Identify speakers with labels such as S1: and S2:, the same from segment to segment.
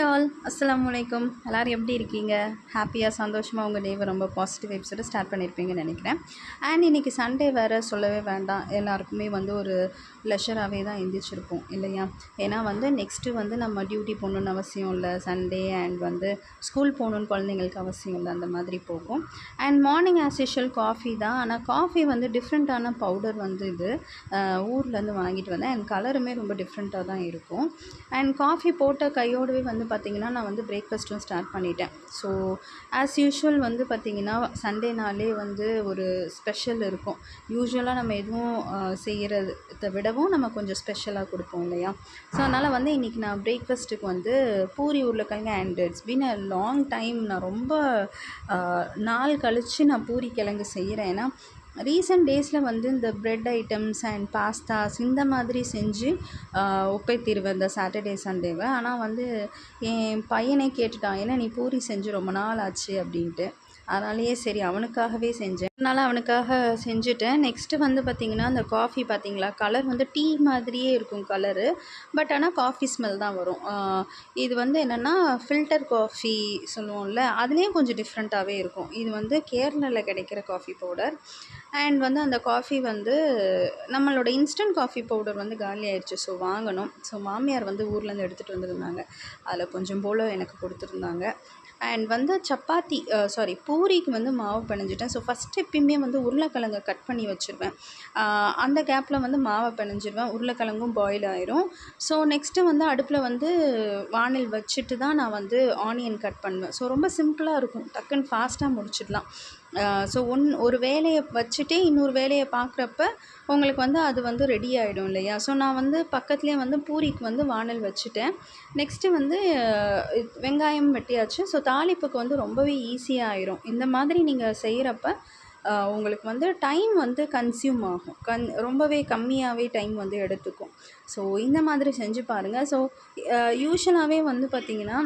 S1: All அஸ்லாம் வலைக்கம் எல்லோரும் எப்படி இருக்கீங்க? ஹாப்பியாக சந்தோஷமாக உங்கள் டேவை ரொம்ப பாசிட்டிவ் வைப்ஸோட ஸ்டார்ட் பண்ணியிருப்பீங்கன்னு நினைக்கிறேன். அண்ட் இன்றைக்கி சண்டே வேறு சொல்லவே வேண்டாம். எல்லாருக்குமே வந்து ஒரு லெஷராகவே தான் எந்திரிச்சிருப்போம் இல்லையா? ஏன்னா வந்து நெக்ஸ்ட்டு வந்து நம்ம டியூட்டி போகணுன்னு அவசியம் இல்லை. சண்டே அண்ட் வந்து ஸ்கூல் போகணுன்னு குழந்தைங்களுக்கு அவசியம் இல்லை அந்த மாதிரி போகும். And morning as usual coffee தான். ஆனால் காஃபி வந்து டிஃப்ரெண்ட்டான பவுடர் வந்து இது ஊர்லேருந்து வாங்கிட்டு வந்தேன். அண்ட் கலருமே ரொம்ப டிஃப்ரெண்ட்டாக தான் இருக்கும். அண்ட் காஃபி போட்ட கையோடவே வந்து பார்த்திங்கன்னா நான் வந்து பிரேக்ஃபாஸ்ட்டும் ஸ்டார்ட் பண்ணிட்டேன். ஸோ ஆஸ் யூஷுவல் வந்து பார்த்திங்கன்னா சண்டேனாலே வந்து ஒரு ஸ்பெஷல் இருக்கும். யூஸ்வலாக நம்ம எதுவும் செய்கிறத விடவும் நம்ம கொஞ்சம் ஸ்பெஷலாக கொடுப்போம் இல்லையா? ஸோ அதனால் வந்து இன்றைக்கி நான் பிரேக்ஃபாஸ்ட்டுக்கு வந்து பூரி உருளைக்கிழங்கு and it's been a long time நான் ரொம்ப நாள் கழித்து நான் பூரி கிழங்கு செய்கிறேன் ஏன்னா ரீசெண்ட் டேஸில் வந்து இந்த ப்ரெட் ஐட்டம்ஸ் அண்ட் பாஸ்தாஸ் இந்த மாதிரி செஞ்சு ஒப்பைத்திருவேன் இந்த சாட்டர்டே சண்டேவை ஆனால் வந்து என் பையனே கேட்டுட்டான் ஏன்னா நீ பூரி செஞ்சு ரொம்ப நாள் ஆச்சு? அப்படின்ட்டு. அதனாலேயே சரி அவனுக்காகவே செஞ்சேன். அதனால் அவனுக்காக செஞ்சுட்டேன். நெக்ஸ்ட்டு வந்து பார்த்திங்கன்னா அந்த காஃபி பார்த்தீங்களா கலர் வந்து டீ மாதிரியே இருக்கும் கலரு பட் ஆனால் காஃபி ஸ்மெல் தான் வரும். இது வந்து என்னென்னா ஃபில்டர் காஃபி சொல்லுவோம்ல அதுலேயும் கொஞ்சம் டிஃப்ரெண்ட்டாகவே இருக்கும். இது வந்து கேரளாவில் கிடைக்கிற காஃபி பவுடர் அண்ட் வந்து அந்த காஃபி வந்து நம்மளோட இன்ஸ்டன்ட் காஃபி பவுடர் வந்து காலி ஆயிடுச்சு. ஸோ வாங்கணும். ஸோ மாமியார் வந்து ஊர்லேருந்து எடுத்துகிட்டு வந்திருந்தாங்க. அதில் கொஞ்சம் போல் எனக்கு கொடுத்துருந்தாங்க. அண்ட் வந்து சப்பாத்தி சாரி பூரிக்கு வந்து மாவு பிணைஞ்சிட்டேன் ஸோ ஃபஸ்ட் எப்பயுமே வந்து உருளைக்கிழங்கை கட் பண்ணி வச்சுருவேன். அந்த கேப்பில் வந்து மாவை பிணைஞ்சிருவேன் உருளைக்கிழங்கும் பாயில் ஆயிரும். ஸோ நெக்ஸ்ட்டு வந்து அடுப்பில் வந்து வானல் வச்சுட்டு தான் நான் வந்து ஆனியன் கட் பண்ணுவேன். ஸோ ரொம்ப சிம்பிளாக இருக்கும். டக்குன்னு ஃபாஸ்ட்டாக முடிச்சிடலாம். ஸோ ஒன் ஒரு வேலையை வச்சுட்டே இன்னொரு வேலையை பார்க்குறப்ப உங்களுக்கு வந்து அது வந்து ரெடி ஆகிடும் இல்லையா? ஸோ நான் வந்து பக்கத்துலேயே வந்து பூரிக்கு வந்து வானல் வச்சுட்டேன். நெக்ஸ்ட்டு வந்து வெங்காயம் வெட்டியாச்சு. ஸோ தாளிப்புக்கு வந்து ரொம்பவே ஈஸியாக ஆயிரும். இந்த மாதிரி நீங்கள் செய்கிறப்ப உங்களுக்கு வந்து டைம் வந்து கன்சியூம் ஆகும். கன் ரொம்பவே கம்மியாகவே டைம் வந்து எடுத்துக்கும். ஸோ இந்த மாதிரி செஞ்சு பாருங்கள் ஸோ யூஸ்வலாகவே வந்து பார்த்திங்கன்னா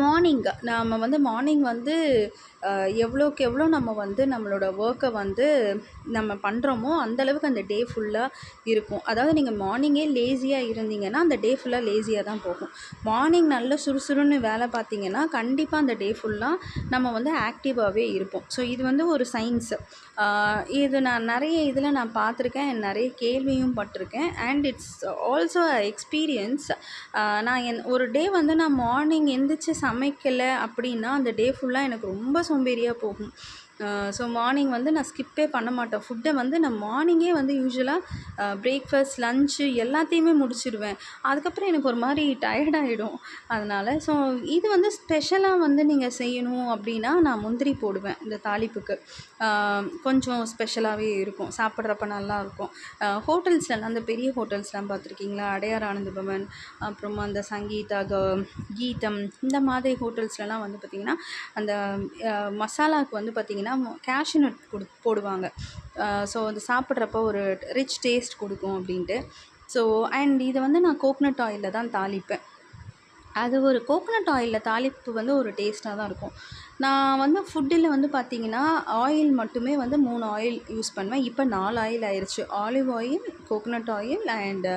S1: மார்னிங் நாம் வந்து மார்னிங் வந்து எவ்வளோக்கு எவ்வளோ நம்ம வந்து நம்மளோட ஒர்க்கை வந்து நம்ம பண்ணுறோமோ அந்தளவுக்கு அந்த டே ஃபுல்லாக இருக்கும். அதாவது நீங்கள் மார்னிங்கே லேசியாக இருந்தீங்கன்னா அந்த டே ஃபுல்லாக லேசியாக தான் போகும். மார்னிங் நல்ல சுறுசுறுன்னு வேலை பார்த்தீங்கன்னா கண்டிப்பாக அந்த டே ஃபுல்லாக நம்ம வந்து ஆக்டிவாகவே இருப்போம். ஸோ இது வந்து ஒரு சயின்ஸு இது நான் நிறைய இதில் நான் பார்த்துருக்கேன். நிறைய கேள்வியும் பட்டிருக்கேன். அண்ட் இட்ஸ் ஆல்சோ எக்ஸ்பீரியன்ஸ் நான் என் ஒரு டே வந்து நான் மார்னிங் எந்திரிச்சு சமைக்கலை அப்படின்னா அந்த டே ஃபுல்லாக எனக்கு ரொம்ப சோம்பேறியாக போகும் ஸோ மார்னிங் வந்து நான் ஸ்கிப்பே பண்ண மாட்டேன். ஃபுட்டை வந்து நான் மார்னிங்கே வந்து யூஸ்வலாக பிரேக்ஃபாஸ்ட் லஞ்சு எல்லாத்தையுமே முடிச்சிடுவேன் அதுக்கப்புறம் எனக்கு ஒரு மாதிரி டயர்டாகிடும் அதனால் ஸோ இது வந்து ஸ்பெஷலாக வந்து நீங்கள் செய்யணும் அப்படின்னா நான் முந்திரி போடுவேன் இந்த தாளிப்புக்கு. கொஞ்சம் ஸ்பெஷலாகவே இருக்கும். சாப்பிட்றப்ப நல்லா இருக்கும் ஹோட்டல்ஸ்லாம் அந்த பெரிய ஹோட்டல்ஸ்லாம் பார்த்துருக்கீங்களா? அடையார் ஆனந்தபவன் அப்புறமா அந்த சங்கீதா க கீதம் இந்த மாதிரி ஹோட்டல்ஸ்லலாம் வந்து பார்த்திங்கன்னா அந்த மசாலாவுக்கு வந்து பார்த்திங்கன்னா கேஷ்யூ நட் கொடு போடுவாங்க. ஸோ அது சாப்பிட்றப்ப ஒரு ரிச் டேஸ்ட் கொடுக்கும் அப்படின்ட்டு. ஸோ அண்ட் இதை வந்து நான் கோக்னட் ஆயிலில் தான் தாளிப்பேன். அது ஒரு கோகனட் ஆயிலில் தாளிப்பு வந்து ஒரு டேஸ்ட்டாக தான் இருக்கும். நான் வந்து ஃபுட்டில் வந்து பார்த்தீங்கன்னா ஆயில் மட்டுமே வந்து மூணு ஆயில் யூஸ் பண்ணுவேன். இப்போ நாலு ஆயில் ஆயிடுச்சு olive oil coconut oil and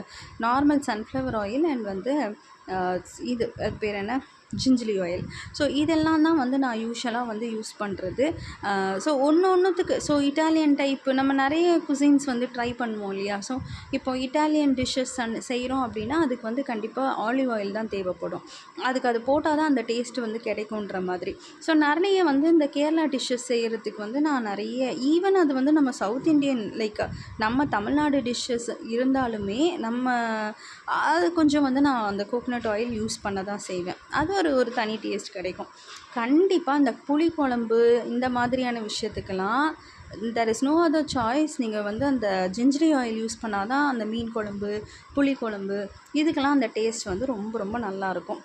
S1: normal sunflower oil and வந்து இது அது பேர் என்ன? ஜிஞ்சிலி ஆயில் ஸோ இதெல்லாம் தான் வந்து நான் யூஸ்வலாக வந்து யூஸ் பண்ணுறது ஸோ ஒன்று ஒன்றுத்துக்கு ஸோ இட்டாலியன் டைப்பு நம்ம நிறைய குசின்ஸ் வந்து ட்ரை பண்ணுவோம் இல்லையா? ஸோ இப்போ இட்டாலியன் டிஷ்ஷஸ் செய்கிறோம் அப்படின்னா அதுக்கு வந்து கண்டிப்பாக ஆலிவ் ஆயில் தான் தேவைப்படும். அதுக்கு அது போட்டால் தான் அந்த டேஸ்ட் வந்து கிடைக்குன்ற மாதிரி. ஸோ நிறைய வந்து இந்த கேரளா டிஷ்ஷஸ் செய்கிறதுக்கு வந்து நான் நிறைய ஈவன் அது வந்து நம்ம சவுத் இந்தியன் லைக் நம்ம தமிழ்நாடு டிஷ்ஷஸ் இருந்தாலுமே நம்ம அது கொஞ்சம் வந்து நான் அந்த கோகனட் ஆயில் யூஸ் பண்ண தான் செய்வேன். அது ஒரு ஒரு தனி டேஸ்ட் கிடைக்கும். கண்டிப்பாக இந்த புளிக்குழம்பு இந்த மாதிரியான விஷயத்துக்கெல்லாம் there is no other choice நீங்கள் வந்து அந்த ஜிஞ்சரி ஆயில் யூஸ் பண்ணால் தான் அந்த மீன் குழம்பு புளிக்குழம்பு இதுக்கெல்லாம் அந்த டேஸ்ட் வந்து ரொம்ப ரொம்ப நல்லாயிருக்கும்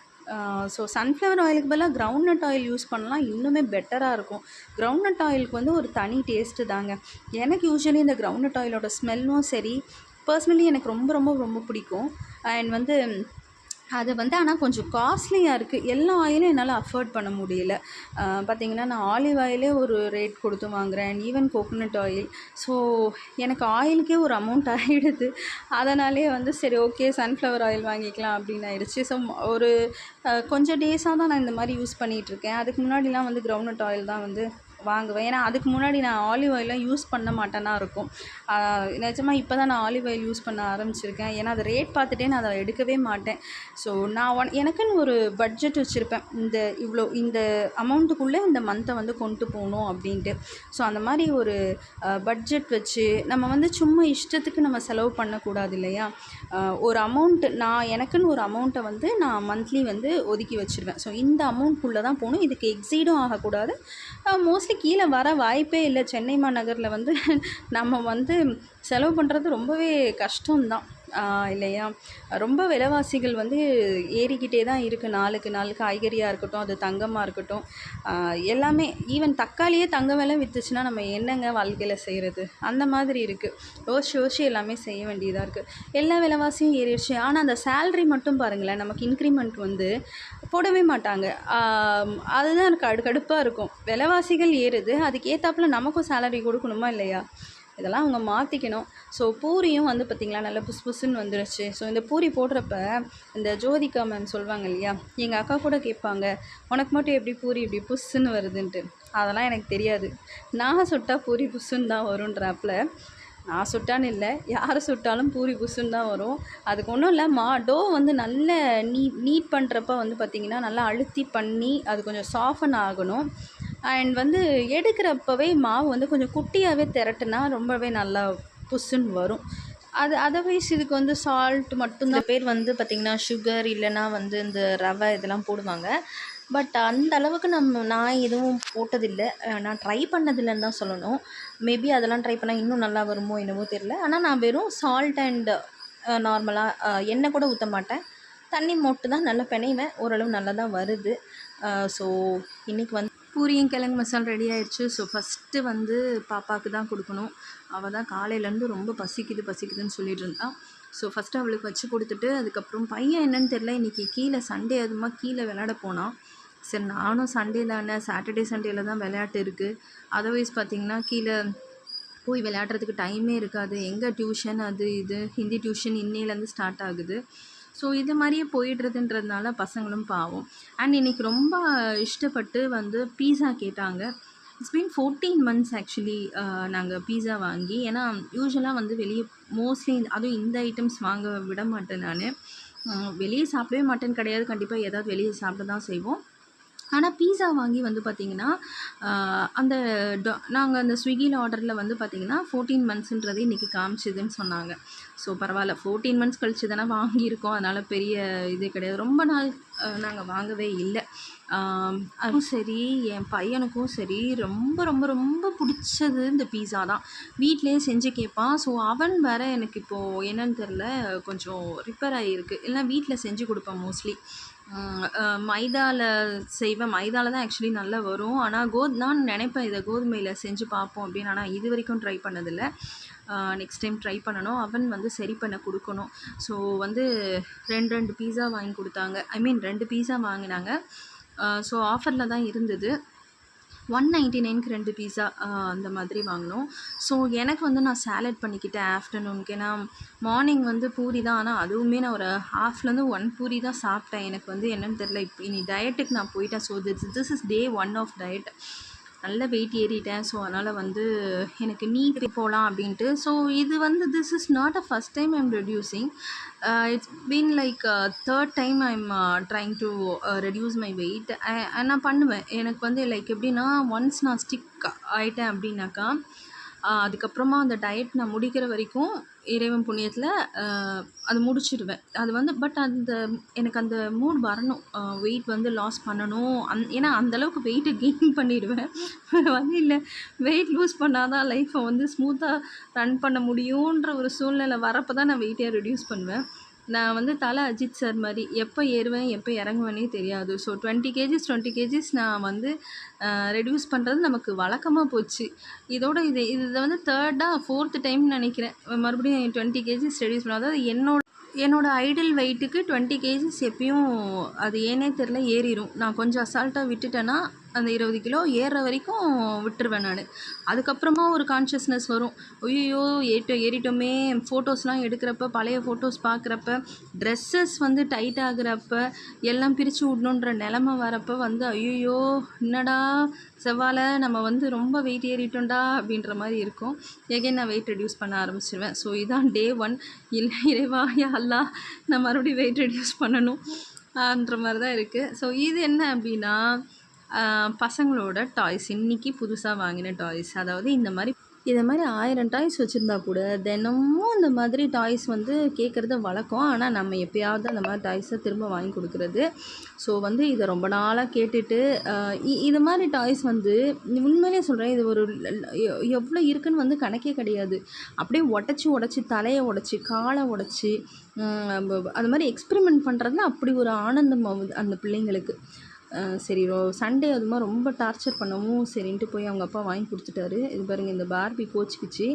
S1: ஸோ சன்ஃப்ளவர் ஆயிலுக்கு பதிலாக கிரவுண்ட்நட் ஆயில் யூஸ் பண்ணலாம். இன்னுமே பெட்டராக இருக்கும். கிரவுண்ட்நட் ஆயிலுக்கு வந்து ஒரு தனி டேஸ்ட்டு தாங்க. எனக்கு யூஸ்வலி இந்த கிரவுண்ட்நட் ஆயிலோட ஸ்மெல்லும் சரி. பர்சனலி எனக்கு ரொம்ப ரொம்ப ரொம்ப பிடிக்கும். அண்ட் வந்து அது வந்து ஆனால் கொஞ்சம் காஸ்ட்லியாக இருக்குது எல்லா ஆயிலும் என்னால் அஃபோர்ட் பண்ண முடியல. பார்த்தீங்கன்னா நான் ஆலிவ் ஆயிலே ஒரு ரேட் கொடுத்து வாங்குகிறேன் ஈவன் கோகோனட் ஆயில் ஸோ எனக்கு ஆயிலுக்கே ஒரு அமௌண்ட் ஆகிடுது அதனாலே வந்து சரி ஓகே சன்ஃப்ளவர் ஆயில் வாங்கிக்கலாம் அப்படின்னு ஆயிடுச்சு. ஸோ ஒரு கொஞ்சம் டேஸாக தான் நான் இந்த மாதிரி யூஸ் பண்ணிகிட்ருக்கேன் அதுக்கு முன்னாடிலாம் வந்து கிரவுண்ட்நட் ஆயில் தான் வந்து வாங்குவேன். ஏன்னா அதுக்கு முன்னாடி நான் ஆலிவ் ஆயிலாம் யூஸ் பண்ண மாட்டேன்னா இருக்கும். நிஜமாக இப்போ தான் நான் ஆலிவ் ஆயில் யூஸ் பண்ண ஆரம்பிச்சிருக்கேன். ஏன்னா அது ரேட் பார்த்துட்டே நான் அதை எடுக்கவே மாட்டேன். ஸோ நான் ஒன் எனக்குன்னு ஒரு பட்ஜெட் வச்சுருப்பேன். இந்த இவ்வளோ இந்த அமௌண்ட்டுக்குள்ளே இந்த மந்த்தை வந்து கொண்டு போகணும் அப்படின்ட்டு. ஸோ அந்த மாதிரி ஒரு பட்ஜெட் வச்சு நம்ம வந்து சும்மா இஷ்டத்துக்கு நம்ம செலவு பண்ணக்கூடாது இல்லையா? ஒரு அமௌண்ட்டு நான் எனக்குன்னு ஒரு அமௌண்ட்டை வந்து நான் மந்த்லி வந்து ஒதுக்கி வச்சுருவேன். ஸோ இந்த அமௌண்ட்குள்ளே தான் போகணும். இதுக்கு எக்ஸீடும் ஆகக்கூடாது. மோஸ்ட் மோஸ்ட்லி கீழே வர வாய்ப்பே இல்லை. சென்னை மாநகரில் வந்து நம்ம வந்து செலவு பண்ணுறது ரொம்பவே கஷ்டம்தான். இல்லையா? ரொம்ப விலைவாசிகள் வந்து ஏறிக்கிட்டே தான் இருக்குது நாளுக்கு நாள் காய்கறியாக இருக்கட்டும் அது தங்கமாக இருக்கட்டும். எல்லாமே ஈவன் தக்காளியே தங்க விலை விற்றுச்சுன்னா நம்ம என்னங்க வாழ்க்கையில் செய்கிறது அந்த மாதிரி இருக்குது யோசிச்சு யோசிச்சு எல்லாமே செய்ய வேண்டியதாக இருக்குது எல்லா விலைவாசியும் ஏறிடுச்சு. ஆனால் அந்த சேல்ரி மட்டும் பாருங்களேன். நமக்கு இன்க்ரிமெண்ட் வந்து போடவே மாட்டாங்க. அதுதான் எனக்கு கடு கடுப்பாக இருக்கும். விலைவாசிகள் ஏறுது. அதுக்கு ஏற்றாப்புல நமக்கும் சேலரி கொடுக்கணுமா இல்லையா? இதெல்லாம் அவங்க மாற்றிக்கணும் ஸோ பூரியும் வந்து பார்த்திங்களா நல்லா புஸ் புஸ்ன்னு வந்துருச்சு. ஸோ இந்த பூரி போடுறப்ப இந்த ஜோதிகா மேம் சொல்லுவாங்க இல்லையா? எங்கள் அக்கா கூட கேட்பாங்க உனக்கு மட்டும் எப்படி பூரி இப்படி புஸ்ஸுன்னு வருதுன்ட்டு? அதெல்லாம் எனக்கு தெரியாது. நான் சுட்டா பூரி புஸ்ஸுன்னு தான் வருன்றாப்பில் நான் சுட்டான்னு இல்லை. யார் சுட்டாலும் பூரி புசுன்னு தான் வரும். அதுக்கு ஒன்றும் இல்லை மா டோ வந்து நல்ல நீ நீட் பண்ணுறப்ப வந்து பார்த்திங்கன்னா நல்லா அழுத்தி பண்ணி அது கொஞ்சம் சாஃபன் ஆகணும். அண்ட் வந்து எடுக்கிறப்பவே மாவு வந்து கொஞ்சம் குட்டியாகவே திரட்டுனா ரொம்பவே நல்லா புஸ்ஸுன்னு வரும். அது அதர்வைஸ் இதுக்கு வந்து சால்ட் மட்டும்தான்
S2: பேர் வந்து பார்த்திங்கன்னா சுகர் இல்லைன்னா வந்து இந்த ரவை இதெல்லாம் போடுவாங்க. பட் அந்த அளவுக்கு நம்ம நான் எதுவும் போட்டதில்லை. நான் ட்ரை பண்ணதில்லைன்னு தான் சொல்லணும். மேபி அதெல்லாம் ட்ரை பண்ணால் இன்னும் நல்லா வருமோ என்னவோ தெரில ஆனால் நான் வெறும் சால்ட் அண்ட் நார்மலாக எண்ணெய் கூட ஊற்ற மாட்டேன். தண்ணி மொட்டு தான் நல்லா பிணைவேன். ஓரளவு நல்லா தான் வருது uh, ஸோ இன்றைக்கி வந்து
S1: பூரியும் கிழங்கு மசால் ரெடி ஆயிடுச்சு ஸோ ஃபஸ்ட்டு வந்து பாப்பாவுக்கு தான் கொடுக்கணும். அவள் தான் காலையிலேருந்து ரொம்ப பசிக்குது பசிக்குதுன்னு சொல்லிட்டு இருந்தான் ஸோ ஃபஸ்ட்டு அவளுக்கு வச்சு கொடுத்துட்டு அதுக்கப்புறம் பையன் என்னன்னு தெரில இன்றைக்கி கீழே சண்டே அதுமா கீழே விளையாட போனான் சரி நானும் சண்டே தானே சாட்டர்டே சண்டேல தான் விளையாட்டு இருக்குது அதர்வைஸ் பார்த்திங்கன்னா கீழே போய் விளையாடுறதுக்கு டைமே இருக்காது. எங்கே டியூஷன் அது இது ஹிந்தி டியூஷன் இன்னையிலேருந்து ஸ்டார்ட் ஆகுது. ஸோ இது மாதிரியே போயிடுறதுன்றதுனால பசங்களும் பாவம். அண்ட் இன்னைக்கு ரொம்ப இஷ்டப்பட்டு வந்து பீஸா கேட்டாங்க. It's been fourteen months actually நாங்கள் பீஸா வாங்கி. ஏன்னா யூஸ்வலாக வந்து வெளியே மோஸ்ட்லி அதுவும் இந்த ஐட்டம்ஸ் வாங்க விட மாட்டேன் நான். வெளியே சாப்பிடவே மாட்டேன்னு கிடையாது. கண்டிப்பாக ஏதாவது வெளியே சாப்பிட தான் செய்வோம். ஆனால் பீஸா வாங்கி வந்து பார்த்திங்கன்னா அந்த அந்த நாங்கள் அந்த ஸ்விக்கியில் ஆர்டரில் வந்து பார்த்திங்கன்னா ஃபோர்டீன் மந்த்ஸுன்றதே இன்றைக்கி காமிச்சிதுன்னு சொன்னாங்க. ஸோ பரவாயில்ல. ஃபோர்டீன் மந்த்ஸ் கழிச்சு தானே வாங்கியிருக்கோம். அதனால் பெரிய இது கிடையாது. ரொம்ப நாள் நாங்கள் வாங்கவே இல்லை. அதுவும் சரி என் பையனுக்கும் சரி ரொம்ப ரொம்ப ரொம்ப பிடிச்சது இந்த பீஸா தான். வீட்டிலேயே செஞ்சு கேட்பான் ஸோ அவன் வேறு எனக்கு இப்போது என்னன்னு தெரில கொஞ்சம் ரிப்பேர் ஆகியிருக்கு இல்லைனா வீட்டில் செஞ்சு கொடுப்பேன் மோஸ்ட்லி மைதாவில் செய்வேன் மைதாவில் தான் ஆக்சுவலி நல்லா வரும். ஆனால் கோ நான் நினைப்பேன் இதை கோதுமையில் செஞ்சு பார்ப்போம் அப்படின்னு. ஆனால் இது வரைக்கும் ட்ரை பண்ணதில்லை. நெக்ஸ்ட் டைம் ட்ரை பண்ணணும். அவன் வந்து சரி பண்ண கொடுக்கணும். ஸோ வந்து ரெண்டு ரெண்டு பீஸா வாங்கி கொடுத்தாங்க. ஐ மீன் ரெண்டு பீஸா வாங்கினாங்க. ஸோ ஆஃபரில் தான் இருந்தது. ஒன் நைன்ட்டி நைனுக்கு ரெண்டு பீஸா அந்த மாதிரி வாங்கினோம். ஸோ எனக்கு வந்து நான் சேலட் பண்ணிக்கிட்டேன் ஆஃப்டர்நூனுக்கு ஏன்னா மார்னிங் வந்து பூரி தான். ஆனால் அதுவுமே நான் ஒரு ஹாஃப்லேருந்து ஒன் பூரி தான் சாப்பிட்டேன். எனக்கு வந்து என்னென்னு தெரில இப்போ இனி டயட்டுக்கு நான் போயிட்டேன். So this this is day one of diet நல்ல வெயிட் ஏறிட்டேன். ஸோ அதனால் வந்து எனக்கு நீட் போகலாம் அப்படின்ட்டு. ஸோ இது வந்து this is not a first time I'm reducing it's been like third time I'm trying to reduce my weight நான் பண்ணுவேன். எனக்கு வந்து லைக் எப்படின்னா ஒன்ஸ் நான் ஸ்டிக் ஆயிட்டேன் அப்படின்னாக்கா uh, அதுக்கப்புறமா அந்த டயட் நான் முடிக்கிற வரைக்கும் இறைவன் புண்ணியத்தில் அது முடிச்சிடுவேன். அது வந்து பட் அந்த எனக்கு அந்த மூட் வரணும். வெயிட் வந்து லாஸ் பண்ணணும். அந் ஏன்னா அந்தளவுக்கு வெயிட்டை கெயின் பண்ணிடுவேன். வந்து இல்லை. வெயிட் லூஸ் பண்ணால் தான் லைஃப்பை வந்து ஸ்மூத்தாக ரன் பண்ண முடியுன்ற ஒரு சூழ்நிலை வரப்போ தான் நான் வெயிட்டே ரெடியூஸ் பண்ணுவேன். நான் வந்து தலை அஜித் சார் மாதிரி எப்போ ஏறுவேன் எப்போ இறங்குவேனே தெரியாது. So twenty kgs twenty kgs நான் வந்து ரெடியூஸ் பண்ணுறது நமக்கு வழக்கமாக போச்சு. இதோட இது இது வந்து தேர்டாக ஃபோர்த்து டைம் நினைக்கிறேன். மறுபடியும் டுவெண்ட்டி கேஜிஸ் ரெடியூஸ் பண்ண அதாவது என்னோட என்னோடய ஐடல் வெயிட்டுக்கு டுவெண்ட்டி கேஜிஸ் எப்பயும் அது ஏனே தெரில ஏறிடும் நான் கொஞ்சம் அசால்ட்டாக விட்டுட்டேன்னா அந்த இருபது கிலோ ஏறுற வரைக்கும் விட்டுருவேன் நான். அதுக்கப்புறமா ஒரு கான்ஷியஸ்னஸ் வரும். ஐயோ ஏட்ட ஏறிட்டோமே. ஃபோட்டோஸ்லாம் எடுக்கிறப்ப பழைய ஃபோட்டோஸ் பார்க்குறப்ப ட்ரெஸ்ஸஸ் வந்து டைட் ஆகுறப்ப எல்லாம் பிரித்து விடணுன்ற நிலமை வரப்போ வந்து ஐயோ என்னடா செவ்வாழை நம்ம வந்து ரொம்ப வெயிட் ஏறிட்டோம்டா அப்படின்ற மாதிரி இருக்கும். எகைன் நான் வெயிட் ரெடியூஸ் பண்ண ஆரம்பிச்சிருவேன். ஸோ இதான் டே ஒன் இல்லை இறைவா அல்லா நான் மறுபடியும் வெயிட் ரெடியூஸ் பண்ணணும் ஆன்ற மாதிரி தான் இருக்குது ஸோ இது என்ன அப்படின்னா பசங்களோட டாய்ஸ் இன்றைக்கி புதுசாக வாங்கின டாய்ஸ் அதாவது இந்த மாதிரி இதை மாதிரி ஆயிரம் டாய்ஸ் வச்சுருந்தா கூட தினமும் இந்த மாதிரி டாய்ஸ் வந்து கேட்குறது வழக்கம். ஆனால் நம்ம எப்பயாவது அந்த மாதிரி டாய்ஸை திரும்ப வாங்கி கொடுக்குறது. ஸோ வந்து இதை ரொம்ப நாளாக கேட்டுட்டு இது மாதிரி டாய்ஸ் வந்து உண்மையிலே சொல்கிறேன் இது ஒரு எவ்வளோ இருக்குன்னு வந்து கணக்கே கிடையாது. அப்படியே உடச்சி உடச்சி தலையை உடச்சி காலை உடச்சி அது மாதிரி எக்ஸ்பெரிமெண்ட் பண்ணுறதுல அப்படி ஒரு ஆனந்தம் ஆகுது அந்த பிள்ளைங்களுக்கு. சரி ரோ சண்டே அதுமா ரொம்ப டார்ச்சர் பண்ணவும் சரின்ட்டு போய் அவங்க அப்பா வாங்கி கொடுத்துட்டாரு. இது பாருங்கள் இந்த பார்பி கோச்சிக்கிச்சு.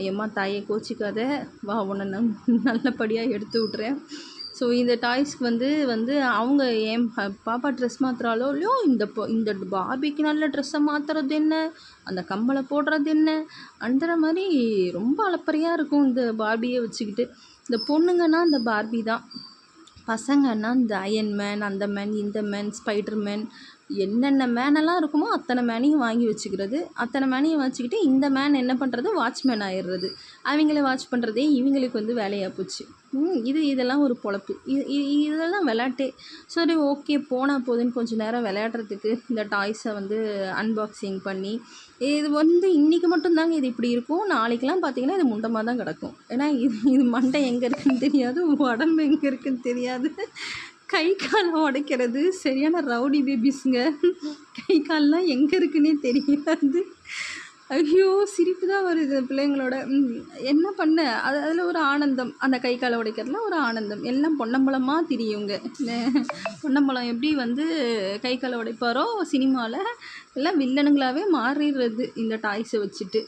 S1: ஐயம்மா தாயை கோச்சிக்காத. வா உன்னை நான் நல்லபடியாக எடுத்து விட்றேன் ஸோ இந்த டாய்ஸ்க்கு வந்து வந்து அவங்க என் பாப்பா ட்ரெஸ் மாற்றுறாலோ இல்லையோ இந்த இந்த பார்பிக்கு நல்ல ட்ரெஸ்ஸை மாற்றுறது என்ன? அந்த கம்பளை போடுறது என்ன? அந்த மாதிரி ரொம்ப அலப்பறையாக இருக்கும் இந்த பார்பியை வச்சுக்கிட்டு. இந்த பொண்ணுங்கன்னா இந்த பார்பி தான். பசங்கன்னா இந்த அயன் மேன் அந்த மேன் இந்த மேன் ஸ்பைடர் மேன் என்னென்ன மேனெல்லாம் இருக்குமோ அத்தனை மேனையும் வாங்கி வச்சுக்கிறது. அத்தனை மேனையும் வச்சுக்கிட்டு இந்த மேன் என்ன பண்ணுறது வாட்ச்மேன் ஆயிடுறது. அவங்கள வாட்ச் பண்ணுறதே இவங்களுக்கு வந்து வேலையாக போச்சு. இது இதெல்லாம் ஒரு பொழப்பு. இது இது- இதெல்லாம் விளையாட்டே. சரி ஓகே போனால் போதுன்னு கொஞ்சம் நேரம் விளையாடுறதுக்கு இந்த டாய்ஸை வந்து அன்பாக்சிங் பண்ணி இது வந்து இன்றைக்கி மட்டும்தாங்க இது இப்படி இருக்கும். நாளைக்கெலாம் பார்த்திங்கன்னா இது முண்டமாக தான் கிடக்கும். ஏன்னா இது இது மண்டை எங்கே இருக்குன்னு தெரியாது உடம்பு எங்கே இருக்குன்னு தெரியாது. கை காலை உடைக்கிறது. சரியான ரவுடி பேபிஸுங்க கை கால்லாம் எங்கே இருக்குன்னே தெரியாது. ஐயோ சிரிப்பு தான் வருது பிள்ளைங்களோட. என்ன பண்ண? அது அதில் ஒரு ஆனந்தம். அந்த கை காலை உடைக்கிறதுல ஒரு ஆனந்தம். எல்லாம் பொன்னம்பலமாக திரியுங்க. பொன்னம்பலம் எப்படி வந்து கை காலை உடைப்பாரோ சினிமாவில் எல்லாம் வில்லனுங்களாகவே மாறிடுறது இந்த டாய்ஸை வச்சுட்டு.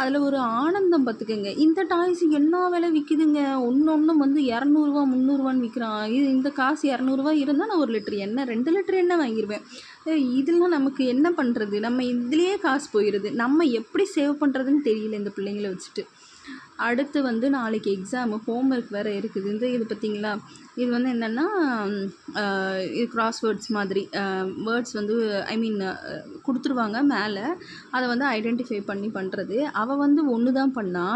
S1: அதில் ஒரு ஆனந்தம் பார்த்துக்கோங்க. இந்த டாய்ஸ் என்ன விலை விற்கிதுங்க ஒன்று ஒன்றும் வந்து இரநூறுவா முந்நூறுவான்னு விற்கிறான் இது இந்த காசு இரநூறுவா இருந்தால் நான் ஒரு லிட்டர் எண்ணெய் ரெண்டு லிட்டர் எண்ணெய் வாங்கிடுவேன் இதெல்லாம் நமக்கு என்ன பண்ணுறது நம்ம இதுலேயே காசு போயிடுது. நம்ம எப்படி சேவ் பண்ணுறதுன்னு தெரியல இந்த பிள்ளைங்கள வச்சுட்டு. அடுத்து வந்து நாளைக்கு எக்ஸாமு ஹோம்ஒர்க் வேறு இருக்குது. இந்த இது பார்த்தீங்களா? இது வந்து என்னென்னா இது கிராஸ் வேர்ட்ஸ் மாதிரி வேர்ட்ஸ் வந்து ஐ மீன் கொடுத்துருவாங்க மேலே. அதை வந்து ஐடென்டிஃபை பண்ணி பண்ணுறது அவள் வந்து ஒன்று தான் பண்ணா.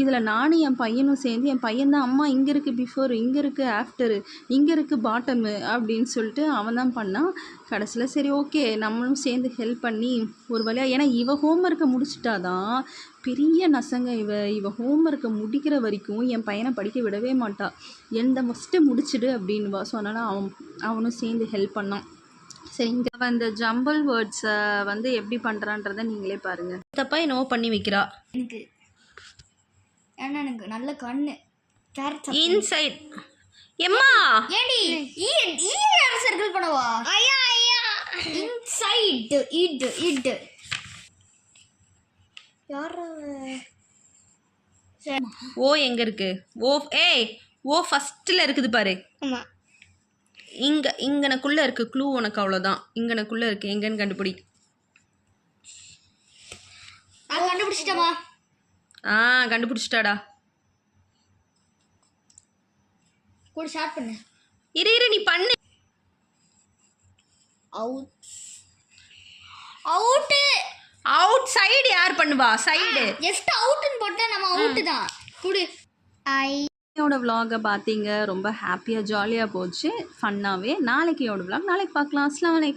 S1: இதில் நானும் என் பையனும் சேர்ந்து என் பையன் தான் அம்மா இங்கே இருக்குது பிஃபோர் இங்கே இருக்குது ஆஃப்டரு இங்கே இருக்குது பாட்டமு அப்படின்னு சொல்லிட்டு அவன் தான் பண்ணான் கடைசியில் சரி ஓகே நம்மளும் சேர்ந்து ஹெல்ப் பண்ணி ஒரு வழியாக ஏன்னா இவ ஹோம்ஒர்க்கை முடிச்சிட்டாதான் பெரிய நசங்க. இவ இவ ஹோம்ஒர்க்கை முடிக்கிற வரைக்கும் என் பையனை படிக்க விடவே மாட்டா. எந்த ஃபஸ்ட்டு முடிச்சிடு அப்படின்வா ஸோ அதனால் அவன் அவனும் சேர்ந்து ஹெல்ப் பண்ணான். சரி இங்கே அவன் இந்த ஜம்பிள் வேர்ட்ஸை வந்து எப்படி பண்ணுறான்றதை நீங்களே பாருங்கள்
S2: தப்பாக என்னவோ பண்ணி வைக்கிறா.
S3: எனக்கு ஏன்னா எனக்கு நல்ல கண்ணு.
S2: இன்சைட் எம்மா!
S3: ஏடி ஈ ஈ சர்க்கிள் பண்ணவா ஐயா ஐயா. இன்சைட் இட் இட் யார
S2: ஓ எங்கே இருக்கு? ஓ ஏய் ஓ ஃபஸ்ட்டில் இருக்குது பாரு.
S3: ஆமா.
S2: இங்கே இங்கனக்குள்ளே இருக்குது க்ளூ உனக்கு அவ்வளோதான் இங்கனக்குள்ளே இருக்குது எங்கன்னு கண்டுபிடி.
S3: நான் கண்டுபிடிச்சிட்டமா?
S2: ஆ கண்டுபிடிச்சிட்டாடா.
S3: கூட ஷார்ட் பண்ணு.
S2: இரு இரு நீ பண்ணு.
S3: அவுட் அவுட்டு
S2: அவுட் சைடு யார் பண்ணுவா? சைடு
S3: ஜஸ்ட் அவுட்னு போட்டா நம்ம அவுட்டு தான். குடு. ஐ
S1: என்னோட vlog-அ பார்த்தீங்க ரொம்ப ஹாப்பியாக ஜாலியாக போச்சு. ஃபன்னாகவே நாளைக்கு என்னோட vlog. நாளைக்கு பார்க்கலாம் அஸ்லாம் வலைக்கம்